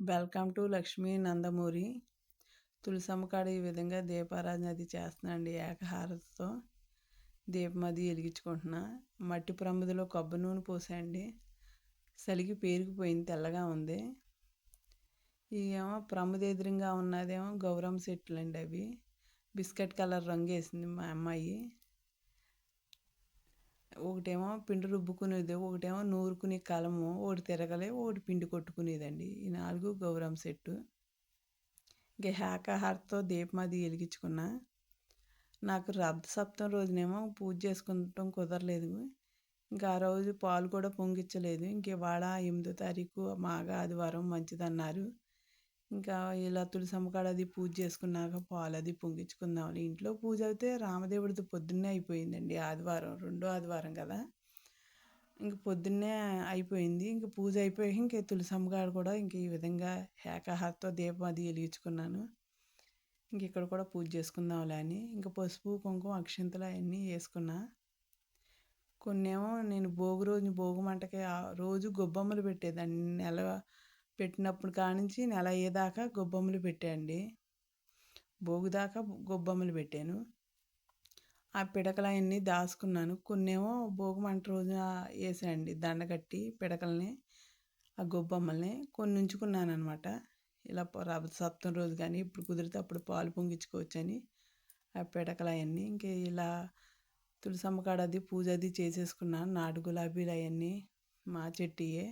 Welcome to Lakshmi Nandamuri. Tulasamma కాడ ఈ విధంగా దీపారాధన అది చేస్తున్నాండి ఏకహారతితో. దీపం అది వెలిగించుకుంటున్నా. మట్టి ప్రమిదిలో కొబ్బరి నూనె పోసాయండి. సలిగి పేరుకుపోయింది తెల్లగా ఉంది. ఏమో ప్రమిది ఎదురుగా ఉన్నదేమో గౌరమ్మ సెట్లు అండి అవి. బిస్కెట్ కలర్ రంగు వేసింది మా అమ్మాయి. ఒకటేమో పిండి రుబ్బుకునేది ఒకటేమో నూరుకునే కలము ఒకటి తిరగలే ఒకటి పిండి కొట్టుకునేదండి. ఈ నాలుగు గౌరవం సెట్టు. ఇంకా శాకాహారతో దీపం అది వెలిగించుకున్న. నాకు రబ్ద సప్తం రోజునేమో పూజ చేసుకుంటాం కుదరలేదు. ఇంకా ఆ రోజు పాలు కూడా పొంగించలేదు. ఇంక ఇవాళ ఎనిమిదో తారీఖు మాగా ఆదివారం మంచిదన్నారు. ఇంకా ఇలా తులసమ్మ కాడ అది పూజ చేసుకున్నాక పాలు అది పొంగించుకుందాం ఇంట్లో పూజ అయితే రామదేవుడిది పొద్దున్నే అయిపోయిందండి ఆదివారం రెండో ఆదివారం కదా. ఇంక పొద్దున్నే అయిపోయింది. ఇంక పూజ అయిపోయి ఇంక తులసమ్మ కాడ కూడా ఇంక ఈ విధంగా ఏకాహారతో దీపం అది వెలిగించుకున్నాను. ఇంక ఇక్కడ కూడా పూజ చేసుకుందాంలే అని ఇంక పసుపు కుంకుమ అక్షింతలు అవన్నీ వేసుకున్నా. కొన్నేమో నేను భోగి రోజు భోగి మంటకి రోజు గొబ్బమ్మలు పెట్టేదాన్ని. నెల పెట్టినప్పుడు కానించి నెల అయ్యేదాకా గొబ్బమ్మలు పెట్టాండి భోగి దాకా గొబ్బమ్మలు పెట్టాను. ఆ పిడకలు దాచుకున్నాను. కొన్నేమో భోగి మంట రోజున వేసాయండి దండ కట్టి పిడకల్ని ఆ గొబ్బమ్మల్ని కొన్ని ఉంచుకున్నాను అనమాట ఇలా సప్తం రోజు కానీ ఇప్పుడు కుదిరితే అప్పుడు పాలు పొంగించుకోవచ్చని ఆ పిడకలు అవన్నీ ఇంక ఇలా తులసమ్మ కాడ అది పూజ అది చేసేసుకున్నాను. నాటు గులాబీలు అవన్నీ మా చెట్టియే.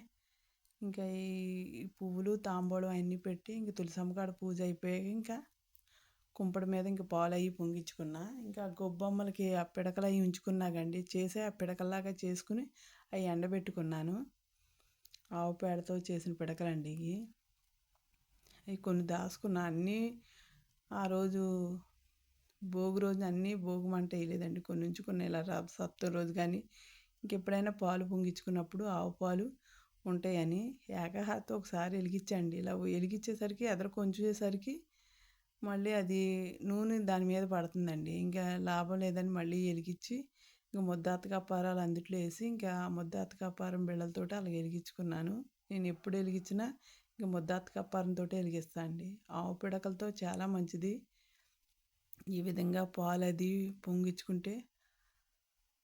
ఇంకా ఈ పువ్వులు తాంబూలం అన్నీ పెట్టి ఇంక తులసమ్మ కాడ పూజ అయిపోయాక ఇంకా కుంపడి మీద ఇంక పాలు అవి పొంగించుకున్నా. ఇంకా గొబ్బమ్మలకి ఆ పిడకలు అవి ఉంచుకున్నాకండి చేసే ఆ పిడకల్లాగా చేసుకుని అవి ఎండబెట్టుకున్నాను. ఆవు పేడతో చేసిన పిడకలండి ఇవి. అవి కొన్ని దాచుకున్నా. అన్నీ ఆ రోజు భోగి రోజు అన్నీ భోగి మంట వేయలేదండి. కొన్ని ఉంచుకున్న ఇలా సప్త రోజు కానీ ఇంకెప్పుడైనా పాలు పొంగించుకున్నప్పుడు ఆవు పాలు ఉంటాయని ఏకహారత ఒకసారి వెలిగించండి. ఇలా వెలిగించేసరికి ఎదర కొంచేసరికి మళ్ళీ అది నూనె దాని మీద పడుతుందండి. ఇంకా లాభం లేదని మళ్ళీ వెలిగించి ఇంకా ముద్దాత కప్పారాలు అందుట్లో వేసి ఇంకా ముద్దాత కప్పారం బిళ్ళలతో అలా వెలిగించుకున్నాను. నేను ఎప్పుడు వెలిగించినా ఇంకా ముద్దాత కప్పారంతో వెలిగిస్తా అండి. ఆవు పిడకలతో చాలా మంచిది. ఈ విధంగా పాలు అది పొంగించుకుంటే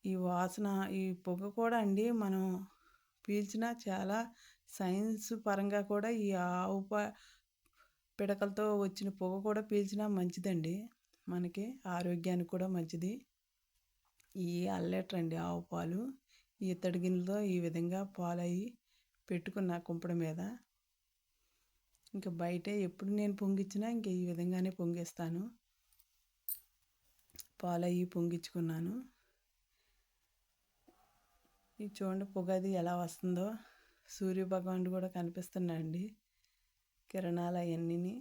ఈ వాసన ఈ పొగ కూడా అండి మనం పీల్చినా చాలా సైన్స్ పరంగా కూడా ఈ ఆవు పిడకలతో వచ్చిన పొగ కూడా పీల్చినా మంచిదండి. మనకి ఆరోగ్యానికి కూడా మంచిది. ఈ అల్లెటర్ అండి ఆవు పాలు. ఈ ఇత్తడి గిన్నెలో ఈ విధంగా పాలు పెట్టుకున్న కుంపడ మీద. ఇంకా బయట ఎప్పుడు నేను పొంగిచ్చినా ఇంక ఈ విధంగానే పొంగిస్తాను. పాలు అవి పొంగించుకున్నాను. ఇది చూడండి పొగది ఎలా వస్తుందో. సూర్య భగవానుడు కూడా కనిపిస్తున్నాయండి కిరణాలు అవన్నీ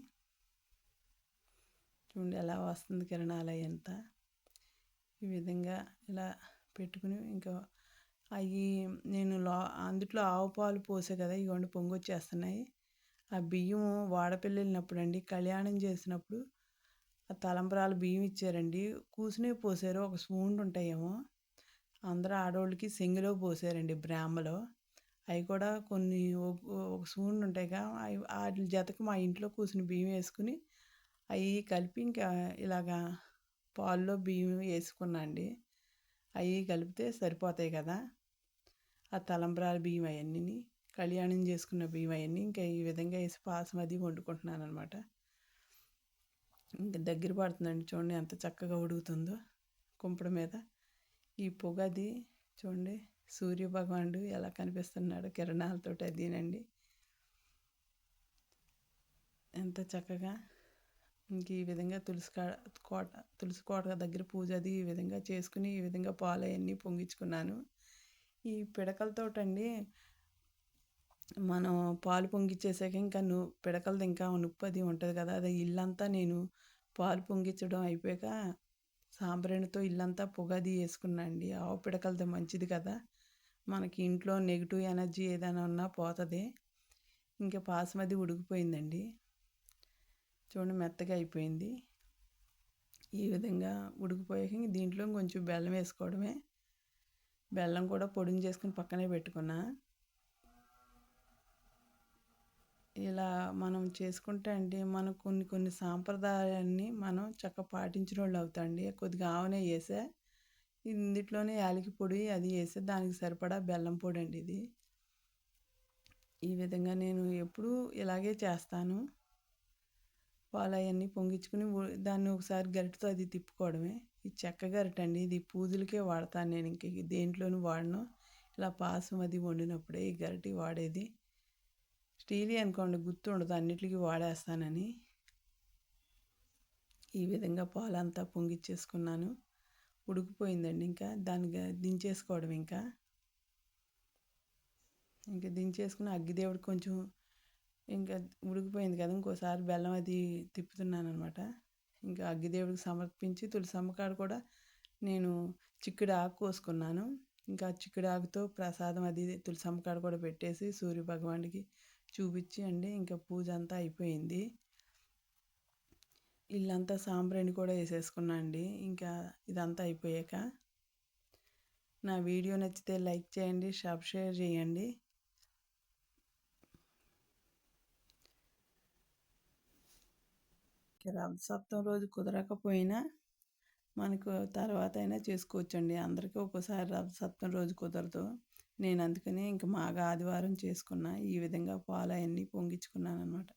చూడండి ఎలా వస్తుంది కిరణాలు ఎంత ఈ విధంగా ఇలా పెట్టుకుని ఇంకా అవి నేను లో అందుట్లో ఆవు పాలు పోసే కదా ఇవ్వండి పొంగి వచ్చేస్తున్నాయి ఆ బియ్యం వాడపిల్లినప్పుడు అండి కళ్యాణం చేసినప్పుడు ఆ తలంబరాలు బియ్యం ఇచ్చారండి. కూసునే పోసారు ఒక స్పూన్ ఉంటాయేమో. అందరూ ఆడవాళ్ళకి సింగిలో పోసారండి బ్రాహ్మలో. అవి కూడా కొన్ని ఒక స్పూన్ ఉంటాయిగా అవి వాటి జతకు మా ఇంట్లో కూర్చుని బియ్యం వేసుకుని అవి కలిపి ఇంకా ఇలాగా పాల్లో బియ్యం వేసుకున్నా అండి. అవి కలిపితే సరిపోతాయి కదా. ఆ తలంబ్రాల బియ్యం అవన్నీ కళ్యాణం చేసుకున్న బియ్యం అవన్నీ ఇంకా ఈ విధంగా వేసి పాసం అది వండుకుంటున్నాను అనమాట ఇంకా దగ్గర పడుతుందండి చూడండి ఎంత చక్కగా ఉడుకుతుందో కుంపడ మీద. ఈ పొగది చూడండి సూర్య భగవానుడు ఎలా కనిపిస్తున్నాడు కిరణాలతో అదేనండి. ఎంత చక్కగా ఇంక ఈ విధంగా తులసి కోట తులసి కోట దగ్గర పూజ అది ఈ విధంగా చేసుకుని ఈ విధంగా పాలు అవన్నీ పొంగించుకున్నాను. ఈ పిడకలతోటండి మనం పాలు పొంగిచ్చేసాక ఇంకా ను పిడకలది ఇంకా నొప్పి అది ఉంటుంది కదా అది ఇల్లంతా నేను పాలు పొంగించడం అయిపోయాక సాంబ్రాణితో ఇల్లంతా పొగది వేసుకున్నా అండి. ఆవు పిడకలతో మంచిది కదా. మనకి ఇంట్లో నెగిటివ్ ఎనర్జీ ఏదైనా ఉన్నా పోతుంది. ఇంకా పాసమది ఉడికిపోయిందండి. చూడండి మెత్తగా అయిపోయింది. ఈ విధంగా ఉడికిపోయాక దీంట్లో కొంచెం బెల్లం వేసుకోవడమే. బెల్లం కూడా పొడిని చేసుకుని పక్కనే పెట్టుకున్నా. ఇలా మనం చేసుకుంటే అండి మనం కొన్ని కొన్ని సాంప్రదాయాన్ని మనం చక్కగా పాటించిన వాళ్ళు అవుతాండి. కొద్దిగా ఆవనే వేసే ఇందులోనే యాలకి పొడి అది వేసే దానికి సరిపడా బెల్లం పొడి అండి ఇది. ఈ విధంగా నేను ఎప్పుడూ ఇలాగే చేస్తాను. పాలు అవన్నీ పొంగించుకుని దాన్ని ఒకసారి గరిటతో అది తిప్పుకోవడమే. ఇది చెక్క గరిట అండి ఇది పూజలకే వాడతాను నేను ఇంక. దేంట్లోనూ వాడను. ఇలా పాసం అది వండినప్పుడే ఈ గరిటి వాడేది. స్టీల్ అనుకోండి గుర్తుండదు. అన్నిటికీ వాడేస్తానని. ఈ విధంగా పాలంతా పొంగిచ్చేసుకున్నాను. ఉడికిపోయిందండి ఇంకా. దానికి దించేసుకోవడం ఇంకా. ఇంకా దించేసుకుని అగ్గిదేవుడు కొంచెం ఇంకా ఉడికిపోయింది కదా. ఇంకోసారి బెల్లం అది తిప్పుతున్నాను అనమాట ఇంకా అగ్గిదేవుడికి సమర్పించి తులసమ్మ కాడ కూడా నేను చిక్కుడు ఆకు కోసుకున్నాను. ఇంకా చిక్కుడు ఆకుతో ప్రసాదం అది తులసమ్మ కాడ కూడా పెట్టేసి సూర్య భగవానుడికి చూపించి అండి ఇంకా పూజ అంతా అయిపోయింది. ఇల్లంతా సాంబ్రాణి కూడా వేసేసుకున్నా అండి. ఇంకా ఇదంతా అయిపోయాక నా వీడియో నచ్చితే లైక్ చేయండి షాప్ షేర్ చేయండి. రథసప్తం రోజు కుదరకపోయినా మనకు తర్వాత అయినా చేసుకోవచ్చండి. అందరికీ ఒక్కోసారి రథసప్తం రోజు కుదరదు. నేను అందుకని ఇంక మాగా ఆదివారం చేసుకున్న ఈ విధంగా పాలు అవన్నీ పొంగించుకున్నాను అనమాట